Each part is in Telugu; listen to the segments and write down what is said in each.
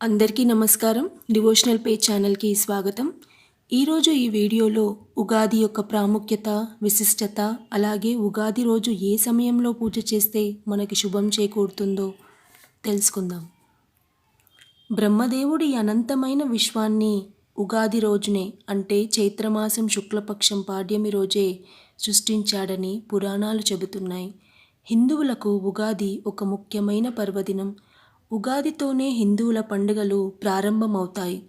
అందరికీ నమస్కారం. డివోషనల్ పేజ్ ఛానల్కి స్వాగతం. ఈరోజు ఈ వీడియోలో ఉగాది యొక్క ప్రాముఖ్యత విశిష్టత అలాగే ఉగాది రోజు ఏ సమయంలో పూజ చేస్తే మనకి శుభం చేకూరుతుందో తెలుసుకుందాం. బ్రహ్మదేవుడి అనంతమైన విశ్వాన్ని ఉగాది రోజునే అంటే చైత్రమాసం శుక్లపక్షం పాడ్యమి రోజే సృష్టించాడని పురాణాలు చెబుతున్నాయి. హిందువులకు ఉగాది ఒక ముఖ్యమైన పర్వదినం. ఉగాదితోనే హిందువుల పండుగలు ప్రారంభమవుతాయి.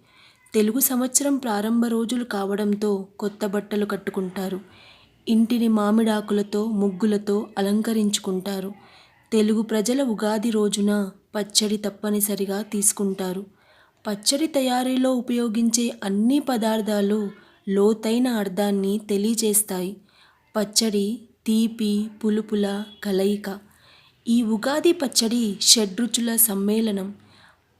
తెలుగు సంవత్సరం ప్రారంభ రోజులు కావడంతో కొత్త బట్టలు కట్టుకుంటారు. ఇంటిని మామిడాకులతో ముగ్గులతో అలంకరించుకుంటారు. తెలుగు ప్రజల ఉగాది రోజున పచ్చడి తప్పనిసరిగా తీసుకుంటారు. పచ్చడి తయారీలో ఉపయోగించే అన్ని పదార్థాలు లోతైన అర్థాన్ని తెలియజేస్తాయి. పచ్చడి తీపి పులుపుల కలయిక ఈ ఉగాది పచ్చడి షడ్రుచుల సమ్మేళనం.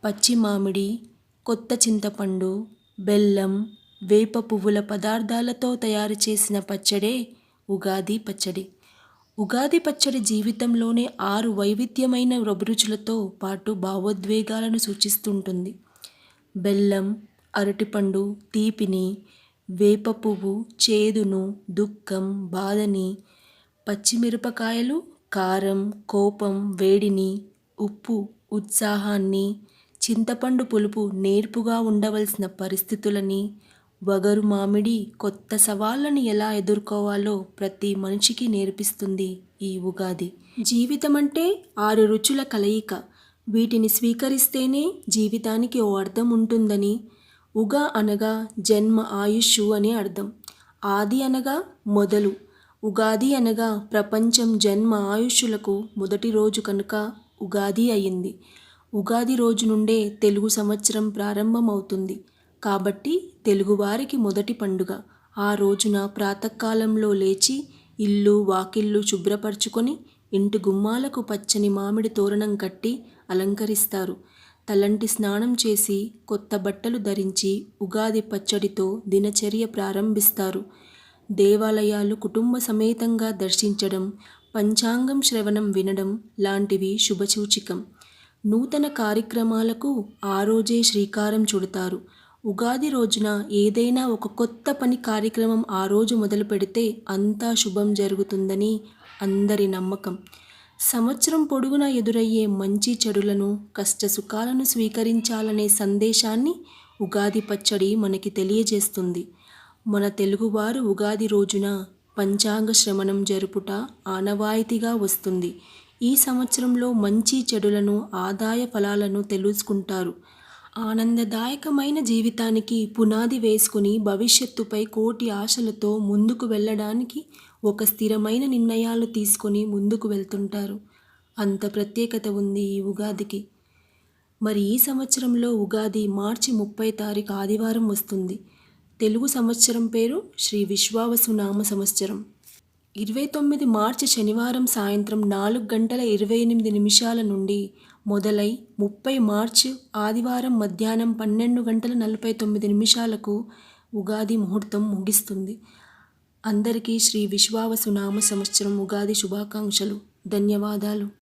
పచ్చి మామిడి కొత్త చింతపండు బెల్లం వేప పువ్వుల పదార్థాలతో తయారు చేసిన పచ్చడే ఉగాది పచ్చడి. ఉగాది పచ్చడి జీవితంలోనే ఆరు వైవిధ్యమైన రుచులతో పాటు భావోద్వేగాలను సూచిస్తుంటుంది. బెల్లం అరటిపండు తీపిని వేప పువ్వు చేదును దుఃఖం బాధని పచ్చిమిరపకాయలు కారం కోపం వేడిని ఉప్పు ఉత్సాహాన్ని చింతపండు పులుపు నేర్పుగా ఉండవలసిన పరిస్థితులని వగరు మామిడి కొత్త సవాళ్ళని ఎలా ఎదుర్కోవాలో ప్రతి మనిషికి నేర్పిస్తుంది ఈ ఉగాది. జీవితం అంటే ఆరు రుచుల కలయిక. వీటిని స్వీకరిస్తేనే జీవితానికి ఓ అర్థం ఉంటుందని. ఉగా అనగా జన్మ ఆయుష్ అని అర్థం. ఆది అనగా మొదలు. ఉగాది అనగా ప్రపంచం జన్మ ఆయుష్యులకు మొదటి రోజు కనుక ఉగాది అయింది. ఉగాది రోజు నుండే తెలుగు సంవత్సరం ప్రారంభమవుతుంది. కాబట్టి తెలుగువారికి మొదటి పండుగ. ఆ రోజున ప్రాతకాలంలో లేచి ఇల్లు వాకిళ్ళు శుభ్రపరచుకొని ఇంటి గుమ్మాలకు పచ్చని మామిడి తోరణం కట్టి అలంకరిస్తారు. తలంటి స్నానం చేసి కొత్త బట్టలు ధరించి ఉగాది పచ్చడితో దినచర్య ప్రారంభిస్తారు. దేవాలయాలు కుటుంబ సమేతంగా దర్శించడం పంచాంగం శ్రవణం వినడం లాంటివి శుభసూచికం. నూతన కార్యక్రమాలకు ఆ రోజే శ్రీకారం చుడతారు. ఉగాది రోజున ఏదైనా ఒక కొత్త పని కార్యక్రమం ఆ రోజు మొదలు పెడితే అంతా శుభం జరుగుతుందని అందరి నమ్మకం. సంవత్సరం పొడుగునా ఎదురయ్యే మంచి చెడులను కష్ట సుఖాలను స్వీకరించాలనే సందేశాన్ని ఉగాది పచ్చడి మనకి తెలియజేస్తుంది. మన తెలుగువారు ఉగాది రోజున పంచాంగ శ్రమణం జరుపుట ఆనవాయితీగా వస్తుంది. ఈ సంవత్సరంలో మంచి చెడులను ఆదాయ ఫలాలను తెలుసుకుంటారు. ఆనందదాయకమైన జీవితానికి పునాది వేసుకుని భవిష్యత్తుపై కోటి ఆశలతో ముందుకు వెళ్ళడానికి ఒక స్థిరమైన నిర్ణయాలు తీసుకొని ముందుకు వెళ్తుంటారు. అంత ప్రత్యేకత ఉంది ఈ ఉగాదికి. మరి ఈ సంవత్సరంలో ఉగాది మార్చి ముప్పై తారీఖు ఆదివారం వస్తుంది. తెలుగు సంవత్సరం పేరు శ్రీ విశ్వావసునామ సంవత్సరం. ఇరవై తొమ్మిది మార్చి శనివారం సాయంత్రం నాలుగు గంటల ఇరవై ఎనిమిది నిమిషాల నుండి మొదలై ముప్పై మార్చి ఆదివారం మధ్యాహ్నం పన్నెండు గంటల నలభై తొమ్మిది నిమిషాలకు ఉగాది ముహూర్తం ముగిస్తుంది. అందరికీ శ్రీ విశ్వావసునామ సంవత్సరం ఉగాది శుభాకాంక్షలు. ధన్యవాదాలు.